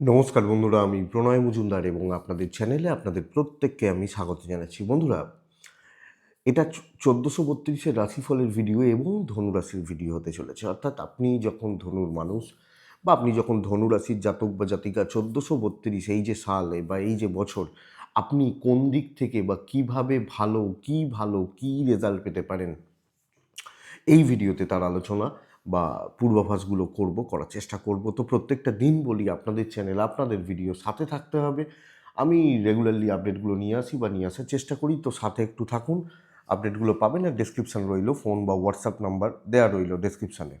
নমস্কার বন্ধুরা, আমি প্রণয় মজুমদার এবং আপনাদের চ্যানেলে আপনাদের প্রত্যেককে আমি স্বাগত জানাচ্ছি। বন্ধুরা, এটা চোদ্দোশো বত্রিশের রাশিফলের ভিডিও এবং ধনুরাশির ভিডিও হতে চলেছে। অর্থাৎ আপনি যখন ধনুর মানুষ বা আপনি যখন ধনুরাশির জাতক বা জাতিকা চোদ্দোশো বত্রিশ, এই যে সাল বা এই যে বছর, আপনি কোন দিক থেকে বা কীভাবে ভালো, কি ভালো, কি রেজাল্ট পেতে পারেন? এই ভিডিওতে তার আলোচনা বা পূর্বাভাসগুলো করব, করার চেষ্টা করব। তো প্রত্যেকটা দিন বলি আপনাদের চ্যানেল আপনাদের ভিডিও সাথে থাকতে হবে। আমি রেগুলারলি আপডেটগুলো নিয়ে আসি বা নিয়ে আসার চেষ্টা করি। তো সাথে একটু থাকুন আপডেটগুলো পাবেন আর ডেসক্রিপশান রইল ফোন বা হোয়াটসঅ্যাপ নাম্বার দেওয়া রইল ডেসক্রিপশানে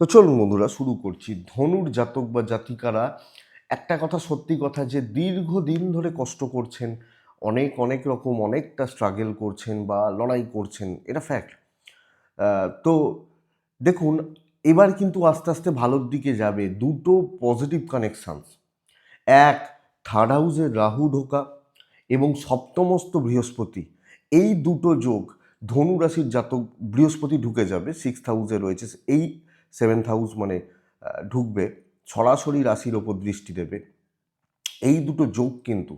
তো চলুন বন্ধুরা, শুরু করছি। ধনুর জাতক বা জাতিকারা, একটা কথা সত্যি কথা যে দীর্ঘদিন ধরে কষ্ট করছেন, অনেক অনেক রকম অনেকটা স্ট্রাগল করছেন বা লড়াই করছেন, এটা ফ্যাক্ট তো দেখুন, এবার কিন্তু আস্তে আস্তে ভালোর দিকে যাবে দুটো পজিটিভ কানেকশানস এক থার্ড হাউসে রাহু ঢোকা এবং সপ্তমস্ত বৃহস্পতি। এই দুটো যোগ ধনু রাশির জাতক বৃহস্পতি ঢুকে যাবে সিক্স হাউসে রয়েছে, এই সেভেন্থ হাউস মানে ঢুকবে, সরাসরি রাশির ওপর দৃষ্টি দেবে। এই দুটো যোগ কিন্তু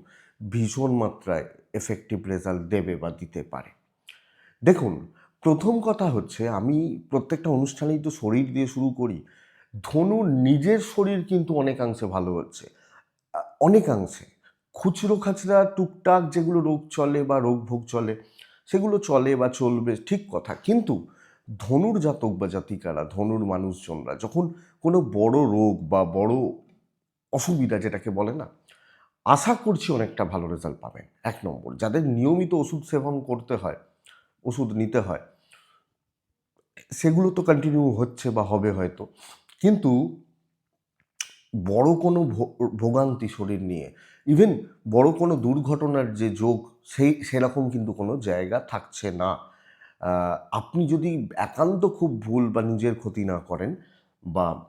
ভীষণ মাত্রায় এফেক্টিভ রেজাল্ট দেবে বা দিতে পারে। দেখুন প্রথম কথা হচ্ছে, আমি প্রত্যেকটা অনুষ্ঠানেই তো শরীর দিয়ে শুরু করি। ধনুর নিজের শরীর কিন্তু অনেকাংশে ভালো হচ্ছে। অনেকাংশে। খুচরো খাচরা, টুকটাক যেগুলো রোগ চলে বা রোগ ভোগ চলে, সেগুলো চলে বা চলবে, ঠিক কথা। কিন্তু ধনুর জাতক বা জাতিকারা, ধনুর মানুষজনরা, যখন কোনো বড় রোগ বা বড় অসুবিধা যেটাকে বলে না, আশা করছি অনেকটা ভালো রেজাল্ট পাবেন। এক নম্বর, যাদের নিয়মিত ওষুধ সেবন করতে হয় ওষুধ নিতে হয়। সেগুলো তো কন্টিনিউ হচ্ছে বা হবে হয়তো। কিন্তু বড় কোনো ভোগান্তি শরীর নিয়ে ইভেন বড় কোনো দুর্ঘটনার যে যোগ, সেই, সেরকম কিন্তু কোনো জায়গা থাকছে না। আপনি যদি একান্ত খুব ভুল বা নিজের ক্ষতি না করেন বা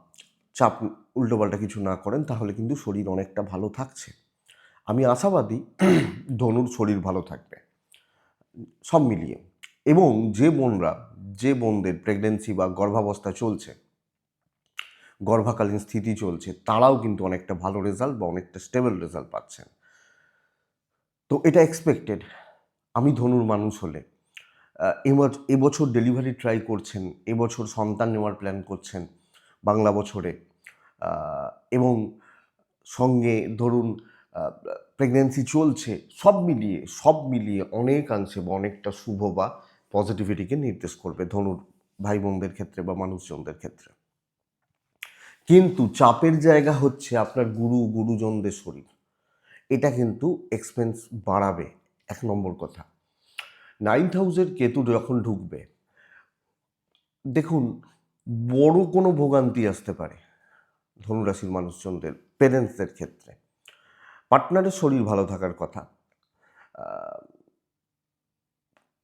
চাপ উল্টোপাল্টা কিছু না করেন, তাহলে কিন্তু শরীর অনেকটা ভালো থাকছে। আমি আশাবাদী ধনুর শরীর ভালো থাকবে। সব মিলিয়ে। এবং যে বোনরা, যে বোনদের প্রেগনেন্সি বা গর্ভাবস্থা চলছে, গর্ভাকালীন স্থিতি চলছে, তারাও কিন্তু অনেকটা ভালো রেজাল্ট বা অনেকটা স্টেবল রেজাল্ট পাচ্ছেন। তো এটা এক্সপেক্টেড আমি ধনুর মানুষ হলে এবছর ডেলিভারি ট্রাই করছেন, এবছর সন্তান নেওয়ার প্ল্যান করছেন বাংলা বছরে এবং সঙ্গে ধরুন প্রেগনেন্সি চলছে, সব মিলিয়ে সব মিলিয়ে অনেকাংশে বা অনেকটা শুভ বা পজিটিভিটিকে নির্দেশ করবে ধনুর ভাই বোনদের ক্ষেত্রে বা মানুষজনদের ক্ষেত্রে। কিন্তু চাপের জায়গা হচ্ছে আপনার গুরু, গুরুজনদের শরীর। এটা কিন্তু এক্সপেন্স বাড়াবে। এক নম্বর কথা। নাইন্থ হাউসের কেতু যখন ঢুকবে, দেখুন, বড় কোনো ভোগান্তি আসতে পারে ধনুরাশির মানুষজনদের পেরেন্টসদের ক্ষেত্রে। পার্টনারের শরীর ভালো থাকার কথা।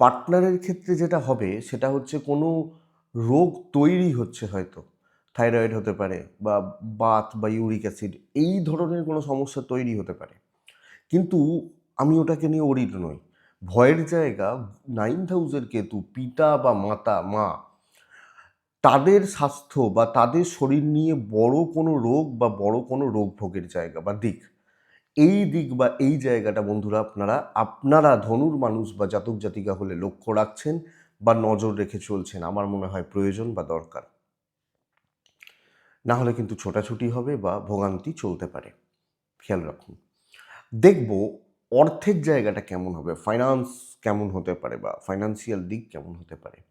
পার্টনারের ক্ষেত্রে যেটা হবে, সেটা হচ্ছে কোনো রোগ তৈরি হচ্ছে হয়তো। থাইরয়েড হতে পারে বা বাত বা ইউরিক অ্যাসিড, এই ধরনের কোনো সমস্যা তৈরি হতে পারে। কিন্তু আমি ওটাকে নিয়ে ওরিড নই। ভয়ের জায়গা নাইন হাউসের কেতু, পিতা বা মাতা, মা, তাদের স্বাস্থ্য বা তাদের শরীর নিয়ে বড় কোনো রোগ বা বড় কোনো রোগ ভোগের জায়গা বা দিক এই দিক বা এই জায়গাটা বন্ধুরা আপনারা আপনারা ধনুর মানুষ বা জাতক জাতিকা হলে লক্ষ্য রাখছেন বা নজর রেখে চলছেন। আমার মনে হয় প্রয়োজন বা দরকার। না হলে কিন্তু ছোটাছুটি হবে বা ভোগান্তি চলতে পারে। খেয়াল রাখুন। দেখব অর্থের জায়গাটা কেমন হবে ফাইন্যান্স কেমন হতে পারে বা ফাইন্যান্সিয়াল দিক কেমন হতে পারে।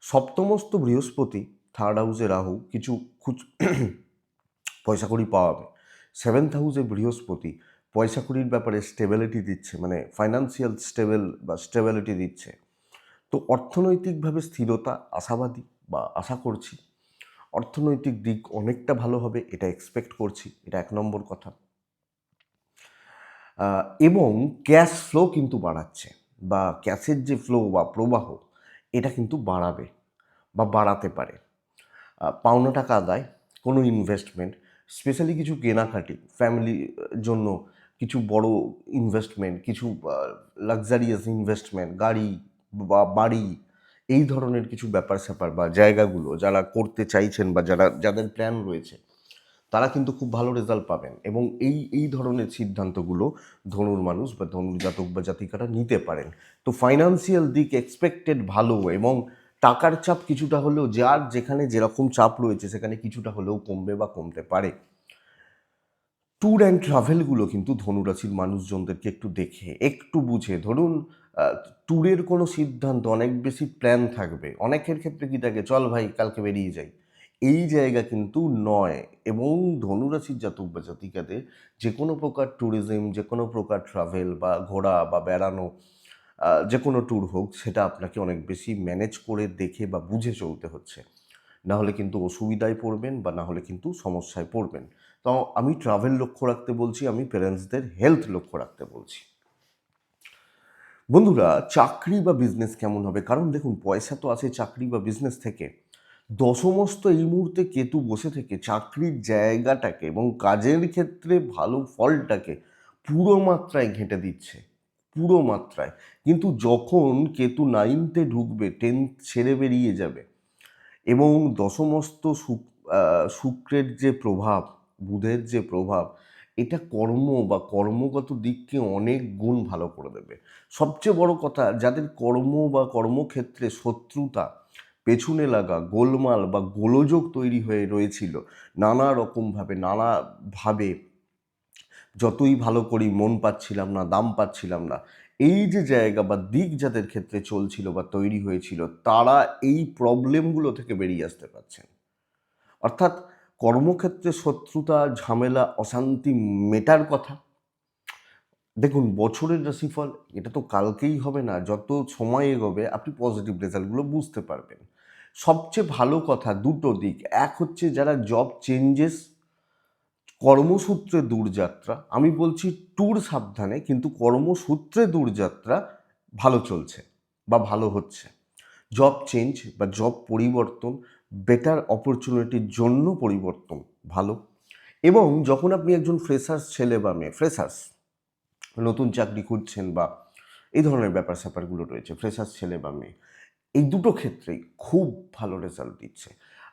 সপ্তমস্ত বৃহস্পতি থার্ড হাউসে রাহু, কিছু খুচ পয়সা কড়ি পাওয়াবে সেভেন্থ হাউসে বৃহস্পতি পয়সা কড়ির ব্যাপারে স্টেবিলিটি দিচ্ছে মানে ফাইন্যান্সিয়াল স্টেবল বা স্টেবিলিটি দিচ্ছে। তো অর্থনৈতিকভাবে স্থিরতা আশাবাদী বা আশা করছি। অর্থনৈতিক দিক অনেকটা ভালো হবে, এটা এক্সপেক্ট করছি, এটা এক নম্বর কথা। এবং ক্যাশ ফ্লো কিন্তু বাড়াচ্ছে বা ক্যাশের যে ফ্লো বা প্রবাহ, এটা কিন্তু বাড়াবে বা বাড়াতে পারে। পাওনা টাকা আদায়, কোনো ইনভেস্টমেন্ট স্পেশালি কিছু কেনাকাটি ফ্যামিলির জন্য কিছু বড় ইনভেস্টমেন্ট কিছু লাক্সারিয়াস ইনভেস্টমেন্ট গাড়ি, বা বাড়ি, এই ধরনের কিছু ব্যাপার স্যাপার বা জায়গাগুলো যারা করতে চাইছেন বা যারা, যাদের প্ল্যান রয়েছে, তারা কিন্তু খুব ভালো রেজাল্ট পাবেন। এবং এই এই ধরনের সিদ্ধান্তগুলো ধনুর মানুষ বা ধনুর জাতক বা জাতিকারা নিতে পারেন। তো ফাইন্যান্সিয়াল দিক এক্সপেক্টেড ভালো এবং টাকার চাপ কিছুটা হলেও, যার যেখানে যেরকম চাপ রয়েছে, সেখানে কিছুটা হলেও কমবে বা কমতে পারে। ট্যুর অ্যান্ড ট্রাভেলগুলো কিন্তু ধনুরাশির মানুষজনদেরকে একটু দেখে, একটু বুঝে। ধরুন ট্যুরের কোনো সিদ্ধান্ত, অনেক বেশি প্ল্যান থাকবে। অনেকের ক্ষেত্রে কি থাকে, চল ভাই, কালকে বেরিয়ে যাই। এই জায়গা কিন্তু নয়। এবং ধনুরাশির জাতক বা জাতিকাদের যে কোনো প্রকার ট্যুরিজম যে কোনো প্রকার ট্রাভেল বা ঘোরা বা বেড়ানো যে কোনো ট্যুর হোক, সেটা আপনাকে অনেক বেশি ম্যানেজ করে দেখে বা বুঝে চলতে হচ্ছে। না হলে কিন্তু অসুবিধায় পড়বেন বা না হলে কিন্তু সমস্যায় পড়বেন। তো আমি ট্রাভেল লক্ষ্য রাখতে বলছি, আমি প্যারেন্টসদের হেলথ লক্ষ্য রাখতে বলছি। বন্ধুরা, চাকরি বা বিজনেস কেমন হবে? কারণ দেখুন, পয়সা তো আছে চাকরি বা বিজনেস থেকে। দশমস্ত এই মুহূর্তে কেতু বসে থেকে চাকরির জায়গাটাকে এবং কাজের ক্ষেত্রে ভালো ফলটাকে পুরো মাত্রায় ঘেঁটে দিচ্ছে। পুরো মাত্রায়। কিন্তু যখন কেতু নাইনতে ঢুকবে টেন্থ ছেড়ে বেরিয়ে যাবে এবং দশমস্ত শুক শুক্রের যে প্রভাব বুধের যে প্রভাব, এটা কর্ম বা কর্মগত দিককে অনেক গুণ ভালো করে দেবে। সবচেয়ে বড় কথা, যাদের কর্ম বা কর্মক্ষেত্রে শত্রুতা, পেছনে লাগা, গোলমাল বা গোলযোগ তৈরি হয়ে রয়েছিল, নানা রকমভাবে নানাভাবে যতই ভালো করি, মন পাচ্ছিলাম না, দাম পাচ্ছিলাম না, এই যে জায়গা বা দিক যাদের ক্ষেত্রে চলছিল বা তৈরি হয়েছিল, তারা এই প্রবলেমগুলো থেকে বেরিয়ে আসতে পারছেন। অর্থাৎ কর্মক্ষেত্রে শত্রুতা, ঝামেলা, অশান্তি মেটার কথা। দেখুন, বছরের রাশিফল, এটা তো কালকেই হবে না, যত সময় এগোবে, আপনি পজিটিভ রেজাল্টগুলো বুঝতে পারবেন। সবচেয়ে ভালো কথা, দুটো দিক। এক হচ্ছে, যারা জব চেঞ্জেস কর্মসূত্রে দূরযাত্রা, আমি বলছি ট্যুর সাবধানে, কিন্তু কর্মসূত্রে দূরযাত্রা ভালো চলছে বা ভালো হচ্ছে। জব চেঞ্জ বা জব পরিবর্তন বেটার অপরচুনিটির জন্য পরিবর্তন, ভালো। এবং যখন আপনি একজন ফ্রেশার্স ছেলে বা মেয়ে ফ্রেশার্স নতুন চাকরি খুঁজছেন বা এই ধরনের ব্যাপার স্যাপারগুলো রয়েছে ফ্রেশার্স ছেলে বা মেয়ে, এই দুটো ক্ষেত্রেই খুব ভালো রেজাল্ট দিচ্ছে।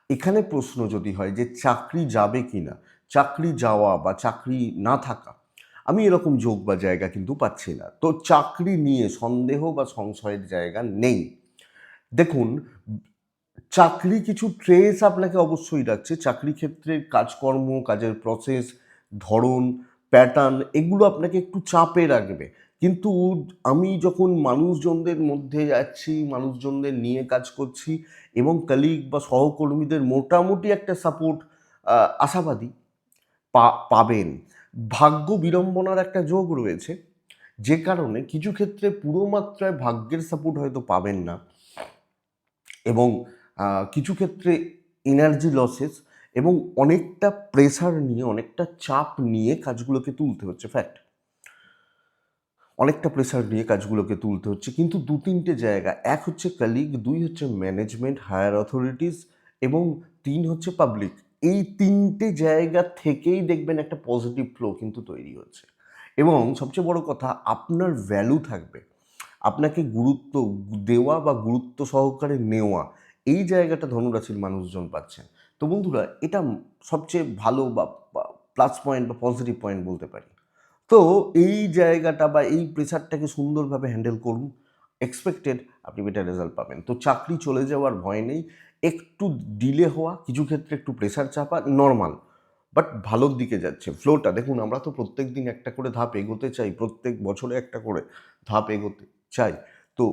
এখানে প্রশ্ন যদি হয় যে চাকরি যাবে কি না চাকরি যাওয়া বা চাকরি না থাকা, আমি এরকম যোগ বা জায়গা কিন্তু পাচ্ছি না। তো চাকরি নিয়ে সন্দেহ বা সংশয়ের জায়গা নেই। দেখুন চাকরি কিছু ট্রেস আপনাকে অবশ্যই রাখছে। চাকরি ক্ষেত্রে কাজকর্ম, কাজের প্রসেস ধরন প্যাটার্ন এগুলো আপনাকে একটু চাপে রাখবে। কিন্তু আমি যখন মানুষজনদের মধ্যে যাচ্ছি মানুষজনদের নিয়ে কাজ করছি এবং কালিগ বা সহকর্মীদের মোটামুটি একটা সাপোর্ট আশাবাদী পাবেন, ভাগ্য বিড়ম্বনার একটা যোগ রয়েছে। যে কারণে কিছু ক্ষেত্রে পুরো মাত্রায় ভাগ্যের সাপোর্ট হয়তো পাবেন না। এবং কিছু ক্ষেত্রে এনার্জি লসেস এবং অনেকটা প্রেসার নিয়ে, অনেকটা চাপ নিয়ে কাজগুলোকে তুলতে হচ্ছে। ফ্যাক্ট অনেকটা প্রেসার নিয়ে কাজগুলোকে তুলতে হচ্ছে। কিন্তু দু তিনটে জায়গা, এক হচ্ছে কালিগ দুই হচ্ছে ম্যানেজমেন্ট হায়ার অথরিটিস এবং তিন হচ্ছে পাবলিক এই তিনটে জায়গা থেকেই দেখবেন একটা পজিটিভ ফ্লো কিন্তু তৈরি হচ্ছে। এবং সবচেয়ে বড় কথা, আপনার ভ্যালু থাকবে। আপনাকে গুরুত্ব দেওয়া বা গুরুত্ব সহকারে নেওয়া এই জায়গাটা ধনুরাশির মানুষজন পাচ্ছেন। তো বন্ধুরা, এটা সবচেয়ে ভালো বা প্লাস পয়েন্ট বা পজিটিভ পয়েন্ট বলতে পারি। তো এই জায়গাটা বা এই প্রেশারটাকে সুন্দরভাবে হ্যান্ডেল করুন। এক্সপেক্টেড আপনি বেটার রেজাল্ট পাবেন। তো চাকরি চলে যাওয়ার ভয় নেই। একটু ডিলে হওয়া, কিছু ক্ষেত্রে একটু প্রেশার চাপা নর্মাল বাট ভালোর দিকে যাচ্ছে। ফ্লোটা দেখুন, আমরা তো প্রত্যেক দিন একটা করে ধাপ এগোতে চাই, প্রত্যেক বছরে একটা করে ধাপ এগোতে চাই। তো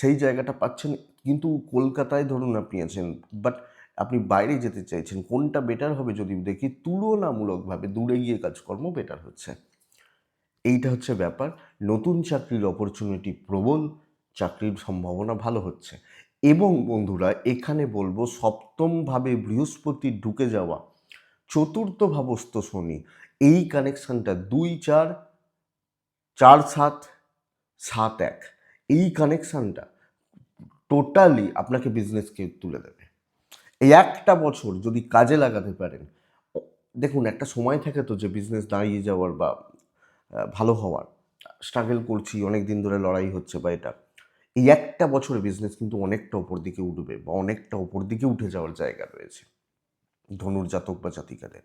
সেই জায়গাটা পাচ্ছেন কিন্তু কলকাতায় ধরুন আপনি আছেন বাট আপনি বাইরে যেতে চাইছেন, কোনটা বেটার হবে যদি দেখি তুলনামূলকভাবে দূরে গিয়ে কাজকর্ম বেটার হচ্ছে। এইটা হচ্ছে ব্যাপার। নতুন চাকরির অপরচুনিটি প্রবল, চাকরির সম্ভাবনা ভালো হচ্ছে। এবং বন্ধুরা, এখানে বলব সপ্তমভাবে বৃহস্পতি ঢুকে যাওয়া, চতুর্থ ভাবস্থ শনি, এই কানেকশানটা দুই চার চার সাত সাত এক, এই কানেকশনটা টোটালি আপনাকে বিজনেসকে তুলে দেবে। এই একটা বছর যদি কাজে লাগাতে পারেন, দেখুন একটা সময় থাকে তো যে বিজনেস দাঁড়িয়ে যাওয়ার বা ভালো হওয়ার। স্ট্রাগল করছি অনেক দিন ধরে লড়াই হচ্ছে বা এটা। এই একটা বছরে বিজনেস কিন্তু অনেকটা ওপর দিকে উঠবে বা অনেকটা ওপর দিকে উঠে যাওয়ার জায়গা রয়েছে। ধনুর জাতক বা জাতিকাদের।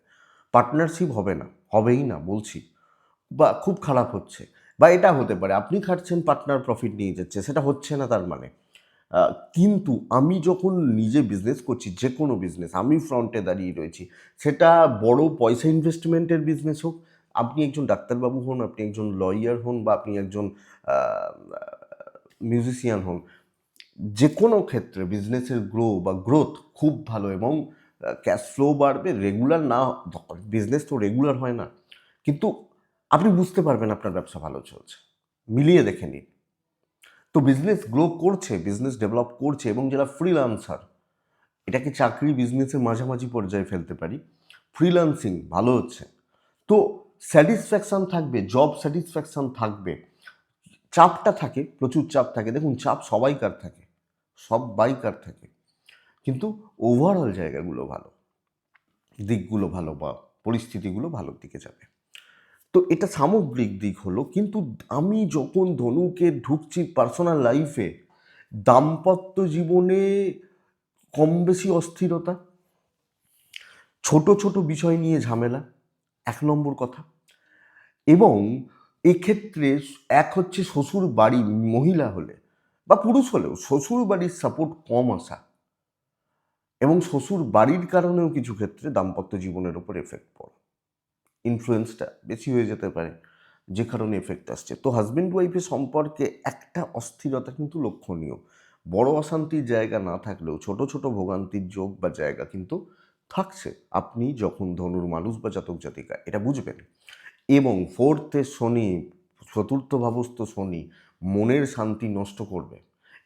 পার্টনারশিপ হবে না, হবেই না, বলছি। বা খুব খারাপ হচ্ছে। বা এটা হতে পারে, আপনি খাটছেন পার্টনার প্রফিট নিয়ে যাচ্ছে, সেটা হচ্ছে না তার মানে। কিন্তু আমি যখন নিজে বিজনেস করছি যে কোনো বিজনেস আমি ফ্রন্টে দাঁড়িয়ে রয়েছি, সেটা বড় পয়সা ইনভেস্টমেন্টের বিজনেস হোক, আপনি একজন ডাক্তারবাবু হন, আপনি একজন লয়ার হন, বা আপনি একজন মিউজিশিয়ান হন যে কোনো ক্ষেত্রে বিজনেসের গ্রো বা গ্রোথ খুব ভালো এবং ক্যাশ ফ্লো বাড়বে রেগুলার না বিজনেস তো রেগুলার হয় না, কিন্তু আপনি বুঝতে পারবেন আপনার ব্যবসা ভালো চলছে। মিলিয়ে দেখে নিন। তো বিজনেস গ্রো করছে বিজনেস ডেভেলপ করছে এবং যারা ফ্রিলান্সার এটাকে চাকরি বিজনেসের মাঝামাঝি পর্যায়ে ফেলতে পারি। ফ্রিল্যান্সিং ভালো হচ্ছে। তো স্যাটিসফ্যাকশান থাকবে জব স্যাটিসফ্যাকশান থাকবে। চাপটা থাকে, প্রচুর চাপ থাকে। দেখুন, চাপ সবাইকার থাকে, সব বাইকার থাকে। কিন্তু ওভারঅল জায়গাগুলো ভালো, দিকগুলো ভালো বা পরিস্থিতিগুলো ভালোর দিকে যাবে। তো এটা সামগ্রিক দিক হলো, কিন্তু আমি যখন ধনুকে ঢুকছি পার্সোনাল লাইফে দাম্পত্য জীবনে কম বেশি অস্থিরতা, ছোট ছোট বিষয় নিয়ে ঝামেলা, এক নম্বর কথা। এবং এক্ষেত্রে এক হচ্ছে শ্বশুর বাড়ি মহিলা হলে বা পুরুষ হলেও শ্বশুর বাড়ির সাপোর্ট কম আসা এবং শ্বশুর বাড়ির কারণেও কিছু ক্ষেত্রে দাম্পত্য জীবনের ওপর এফেক্ট পড়ে। ইনফ্লুয়েন্সটা বেশি হয়ে যেতে পারে, যে কারণে এফেক্ট আসছে। তো হাজব্যান্ড ওয়াইফের সম্পর্কে একটা অস্থিরতা কিন্তু লক্ষণীয়। বড় অশান্তির জায়গা না থাকলেও, ছোট ছোট ভোগান্তির যোগ বা জায়গা কিন্তু থাকছে। আপনি যখন ধনুর মানুষ বা জাতক জাতিকা, এটা বুঝবেন। এবং ফোর্থে শনি, চতুর্থ ভাবস্থ শনি, মনের শান্তি নষ্ট করবে।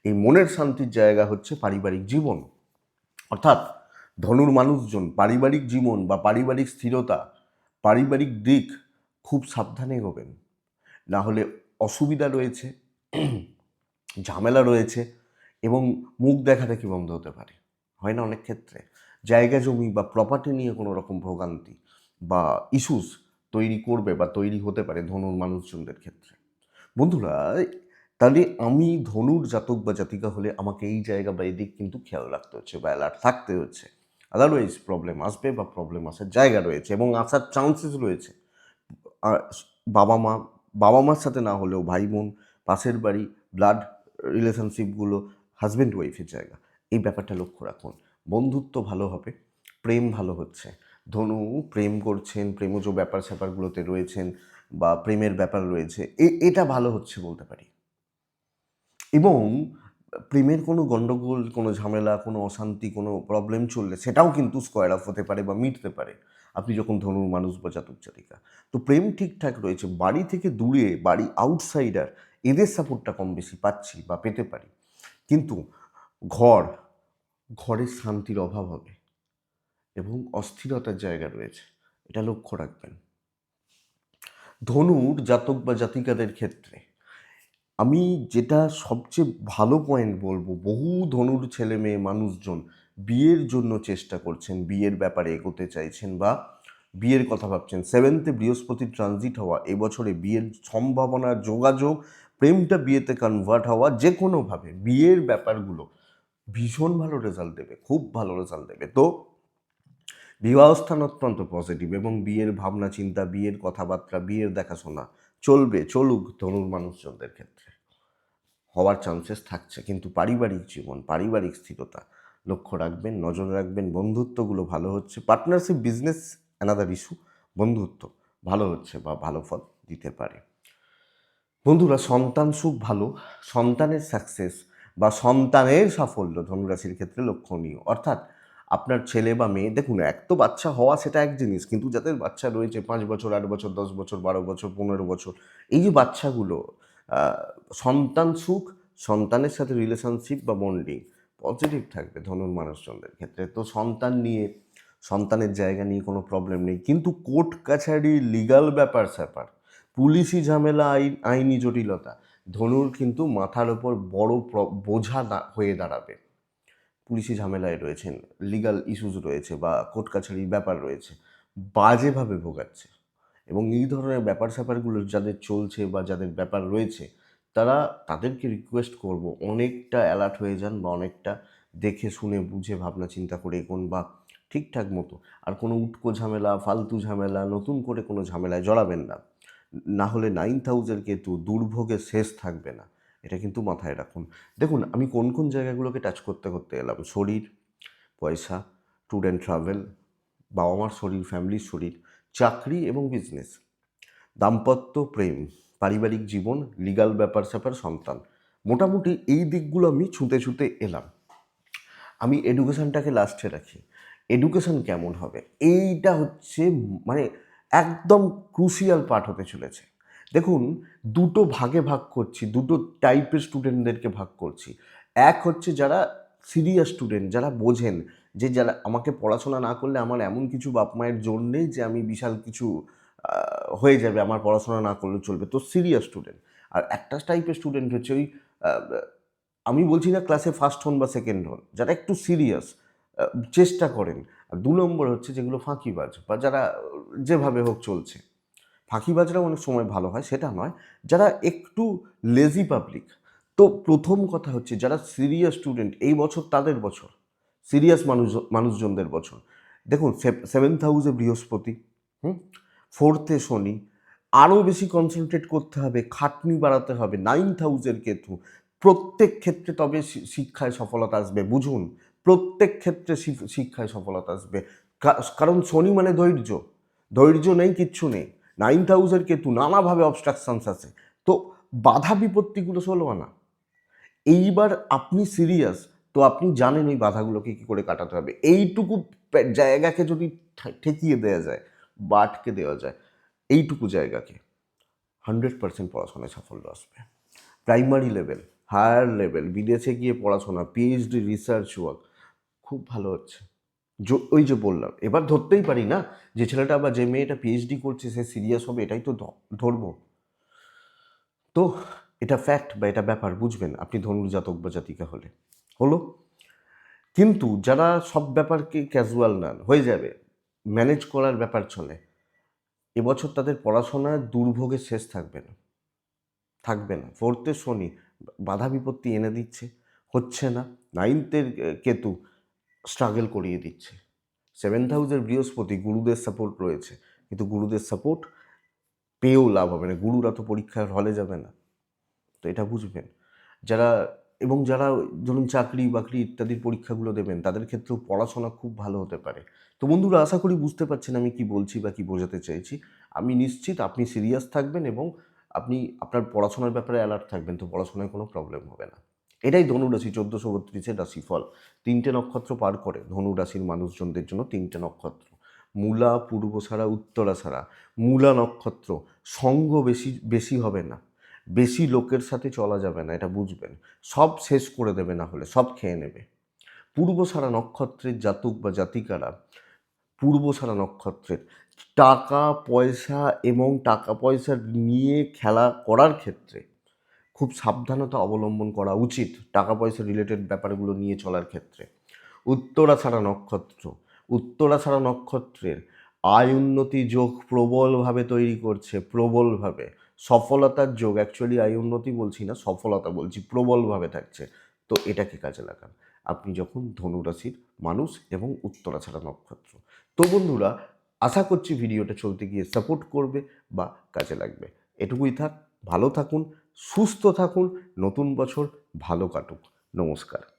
এই মনের শান্তির জায়গা হচ্ছে পারিবারিক জীবন। অর্থাৎ ধনুর মানুষজন, পারিবারিক জীবন বা পারিবারিক স্থিরতা পারিবারিক দিক খুব সাবধানে এগোবেন। না হলে অসুবিধা রয়েছে, ঝামেলা রয়েছে এবং মুখ দেখা দেখি বন্ধ হতে পারে। হয় না অনেক ক্ষেত্রে। জায়গা, জমি বা প্রপার্টি নিয়ে কোনো রকম ভোগান্তি বা ইস্যুস তৈরি করবে বা তৈরি হতে পারে ধনুর মানুষজনদের ক্ষেত্রে। বন্ধুরা, তাহলে আমি ধনুর জাতক বা জাতিকা হলে আমাকে এই জায়গা বা এদিক কিন্তু খেয়াল রাখতে হচ্ছে বা অ্যালার্ট থাকতে হচ্ছে। আদারওয়াইজ প্রবলেম আসবে বা প্রবলেম আসার জায়গা রয়েছে এবং আসার চান্সেস রয়েছে। বাবা মা, বাবা মার সাথে না হলেও ভাই বোন, পাশের বাড়ি ব্লাড রিলেশনশিপগুলো হাজব্যান্ড ওয়াইফের জায়গা, এই ব্যাপারটা লক্ষ্য রাখুন। বন্ধুত্ব ভালো হবে, প্রেম ভালো হচ্ছে। ধনু প্রেম করছেন, প্রেমজ ব্যাপার স্যাপারগুলোতে রয়েছেন বা প্রেমের ব্যাপার রয়েছে এটা ভালো হচ্ছে বলতে পারি। এবং প্রেমের কোনো গণ্ডগোল কোনো ঝামেলা, কোনো অশান্তি, কোনো প্রবলেম চললে সেটাও কিন্তু স্কোয়ার অফ হতে পারে বা মিটতে পারে। আপনি যখন ধনুর মানুষ বা জাতক জাতিকা, তো প্রেম ঠিকঠাক রয়েছে। বাড়ি থেকে দূরে, বাড়ি আউটসাইডার এদের সাপোর্টটা কম বেশি পাচ্ছি বা পেতে পারি। কিন্তু ঘর, ঘরের শান্তির অভাব হবে এবং অস্থিরতার জায়গা রয়েছে। এটা লক্ষ্য রাখবেন। ধনুর জাতক বা জাতিকাদের ক্ষেত্রে আমি যেটা সবচেয়ে ভালো পয়েন্ট বলব, বহু ধনুর ছেলে মেয়ে মানুষজন বিয়ের জন্য চেষ্টা করছেন, বিয়ের ব্যাপারে এগোতে চাইছেন বা বিয়ের কথা ভাবছেন। সেভেন্থে বৃহস্পতি ট্রানজিট হওয়া, এবছরে বিয়ের সম্ভাবনা, যোগাযোগ, প্রেমটা বিয়েতে কনভার্ট হওয়া যে কোনোভাবে বিয়ের ব্যাপারগুলো ভীষণ ভালো রেজাল্ট দেবে, খুব ভালো রেজাল্ট দেবে। তো বিবাহস্থান অত্যন্ত পজিটিভ এবং বিয়ের ভাবনা, চিন্তা, বিয়ের কথাবার্তা, বিয়ের দেখাশোনা চলবে, চলুক ধনুর মানুষজনদের ক্ষেত্রে। হওয়ার চান্সেস থাকছে, কিন্তু পারিবারিক জীবন, পারিবারিক স্থিরতা লক্ষ্য রাখবেন, নজর রাখবেন, বন্ধুত্বগুলো ভালো হচ্ছে। পার্টনারশিপ বিজনেস অ্যানাদার ইস্যু বন্ধুত্ব ভালো হচ্ছে বা ভালো ফল দিতে পারে। বন্ধুরা, সন্তান সুখ ভালো, সন্তানের সাকসেস বা সন্তানের সাফল্য ধনুরাশির ক্ষেত্রে লক্ষণীয়। অর্থাৎ আপনার ছেলে বা মেয়ে, দেখুন, এক তো বাচ্চা হওয়া সেটা এক জিনিস, কিন্তু যাদের বাচ্চা রয়েছে পাঁচ বছর, আট বছর, দশ বছর, বারো বছর, পনেরো বছর, এই যে বাচ্চাগুলো সন্তান সুখ, সন্তানের সাথে রিলেশনশিপ বা বন্ডিং পজিটিভ থাকবে ধনুর মানুষজনদের ক্ষেত্রে। তো সন্তান নিয়ে, সন্তানের জায়গা নিয়ে কোনো প্রবলেম নেই। কিন্তু কোর্ট কাছারি লিগাল ব্যাপার স্যাপার, পুলিশি ঝামেলা আইন আইনি জটিলতা, ধনুর কিন্তু মাথার ওপর বড় বোঝা হয়ে দাঁড়াবে। পুলিশি ঝামেলায় রয়েছেন লিগাল ইস্যুস রয়েছে বা কোর্ট কাছারির ব্যাপার রয়েছে, বাজেভাবে ভোগাচ্ছে এবং এই ধরনের ব্যাপার স্যাপারগুলো যাদের চলছে বা যাদের ব্যাপার রয়েছে, তারা তাদেরকে রিকোয়েস্ট করব অনেকটা অ্যালার্ট হয়ে যান বা অনেকটা দেখে, শুনে, বুঝে, ভাবনা, চিন্তা করে এগোন বা ঠিকঠাক মতো আর কোনো উটকো ঝামেলা, ফালতু ঝামেলা, নতুন করে কোনো ঝামেলায় জড়াবেন না। না হলে নাইন্থ হাউসের কেতু দুর্ভোগের শেষ থাকবে না। এটা কিন্তু মাথায় রাখুন। দেখুন, আমি কোন কোন জায়গাগুলোকে টাচ করতে করতে এলাম? শরীর, পয়সা ট্যুর অ্যান্ড ট্রাভেল বাবা মার শরীর ফ্যামিলির শরীর, চাকরি এবং বিজনেস দাম্পত্য প্রেম, পারিবারিক জীবন লিগাল ব্যাপার স্যাপার, সন্তান। মোটামুটি এই দিকগুলো আমি ছুঁতে ছুঁতে এলাম। আমি এডুকেশনটাকে লাস্টে রাখি। এডুকেশন কেমন হবে? এইটা হচ্ছে মানে একদম ক্রুশিয়াল পার্ট হতে চলেছে। দেখুন, দুটো ভাগে ভাগ করছি, দুটো টাইপের স্টুডেন্টদেরকে ভাগ করছি। এক হচ্ছে যারা সিরিয়াস স্টুডেন্ট যারা বোঝেন যে যারা আমাকে পড়াশোনা না করলে আমার এমন কিছু বাপ মায়ের জোর নেই যে আমি বিশাল কিছু হয়ে যাবে, আমার পড়াশোনা না করলে চলবে। তো সিরিয়াস স্টুডেন্ট আর একটা টাইপের স্টুডেন্ট হচ্ছে ওই আমি বলছি না ক্লাসে ফার্স্ট হন বা সেকেন্ড হন, যারা একটু সিরিয়াস চেষ্টা করেন। আর দু নম্বর হচ্ছে যেগুলো ফাঁকিবাজ বা যারা যেভাবে হোক চলছে। ফাঁকিবাজরাও অনেক সময় ভালো হয়, সেটা নয়। যারা একটু লেজি পাবলিক তো প্রথম কথা হচ্ছে যারা সিরিয়াস স্টুডেন্ট এই বছর তাদের বছর সিরিয়াস মানুষ, মানুষজনদের বছর। দেখুন সেভেন্থ হাউসে বৃহস্পতি, হুম? ফোর্থে শনি, আরও বেশি কনসেন্ট্রেট করতে হবে, খাটনি বাড়াতে হবে নাইন্থ হাউসের কেতু। প্রত্যেক ক্ষেত্রে তবে শিক্ষায় সফলতা আসবে, বুঝুন। প্রত্যেক ক্ষেত্রে শিক্ষায় সফলতা আসবে। কারণ শনি মানে ধৈর্য। ধৈর্য নেই, কিচ্ছু নেই। নাইন্থ হাউসের কেতু নানাভাবে অবস্ট্রাকশনস আছে। তো বাধা বিপত্তিগুলো ষোলো না। এইবার আপনি সিরিয়াস তো আপনি জানেন ওই বাধাগুলোকে কী করে কাটাতে হবে। এইটুকু জায়গাকে যদি ঠেকিয়ে দেওয়া যায় বা আটকে দেওয়া যায়, এইটুকু জায়গাকে হান্ড্রেড পার্সেন্ট পড়াশোনায় সাফল্য আসবে। প্রাইমারি লেভেল হায়ার লেভেল বিদেশে গিয়ে পড়াশোনা পিএইচডি রিসার্চ ওয়ার্ক খুব ভালো হচ্ছে। ওই যে বললাম, এবার ধরতেই পারি না যে ছেলেটা বা যে মেয়েটা পিএইচডি করছে, সে সিরিয়াস হবে, এটাই তো ধরবো। তো এটা ফ্যাক্ট বা এটা ব্যাপার, বুঝবেন আপনি ধনুর্জাতক বা জাতিকা হলে। হলো? কিন্তু যারা সব ব্যাপারকে ক্যাজুয়াল নেন হয়ে যাবে ম্যানেজ করার ব্যাপার চলে, এবছর তাদের পড়াশোনার দুর্ভোগের শেষ থাকবে না। থাকবে না। ফোর্থে শনি, বাধা বিপত্তি এনে দিচ্ছে, হচ্ছে না। নাইনথের কেতু স্ট্রাগল করিয়ে দিচ্ছে। সেভেন্থ হাউসের বৃহস্পতি গুরুদের সাপোর্ট রয়েছে কিন্তু গুরুদের সাপোর্ট পেয়েও লাভ হবে না। গুরুরা তো পরীক্ষার হলে যাবে না। তো এটা বুঝবেন। যারা এবং যারা ধরুন চাকরি বাকরি ইত্যাদির পরীক্ষাগুলো দেবেন তাদের ক্ষেত্রেও পড়াশোনা খুব ভালো হতে পারে। তো বন্ধুরা আশা করি বুঝতে পারছেন আমি কি বলছি বা কি বোঝাতে চাইছি। আমি নিশ্চিত আপনি সিরিয়াস থাকবেন এবং আপনি আপনার পড়াশোনার ব্যাপারে অ্যালার্ট থাকবেন তো পড়াশোনায় কোনো প্রবলেম হবে না। এটাই ধনুরাশি চোদ্দোশো বত্রিশের রাশিফল। তিনটে নক্ষত্র পার করে ধনুরাশির মানুষজনদের জন্য তিনটে নক্ষত্র। মূলা পূর্বসারা উত্তরাসারা মূলা নক্ষত্র, সঙ্গ বেশি বেশি হবে না। বেশি লোকের সাথে চলা যাবে না, এটা বুঝবেন। সব শেষ করে দেবে না হলে, সব খেয়ে নেবে। পূর্বসারা নক্ষত্রের জাতক বা জাতিকারা পূর্বসারা নক্ষত্রের টাকা, পয়সা এবং টাকা পয়সা নিয়ে খেলা করার ক্ষেত্রে খুব সাবধানতা অবলম্বন করা উচিত টাকা পয়সা রিলেটেড ব্যাপারগুলো নিয়ে চলার ক্ষেত্রে। উত্তরাছাড়া নক্ষত্র। উত্তরাছাড়া নক্ষত্রের আয় উন্নতি যোগ প্রবলভাবে তৈরি করছে, প্রবলভাবে। সফলতার যোগ অ্যাকচুয়ালি আয় উন্নতি বলছি না, সফলতা বলছি, প্রবলভাবে থাকছে। তো এটাকে কাজে লাগান। আপনি যখন ধনুরাশির মানুষ এবং উত্তরাছাড়া নক্ষত্র। তো বন্ধুরা, আশা করছি ভিডিওটা চলতে গিয়ে সাপোর্ট করবে বা কাজে লাগবে। এটুকুই থাক, ভালো থাকুন সুস্থ থাকুন নতুন বছর ভালো কাটুক। নমস্কার।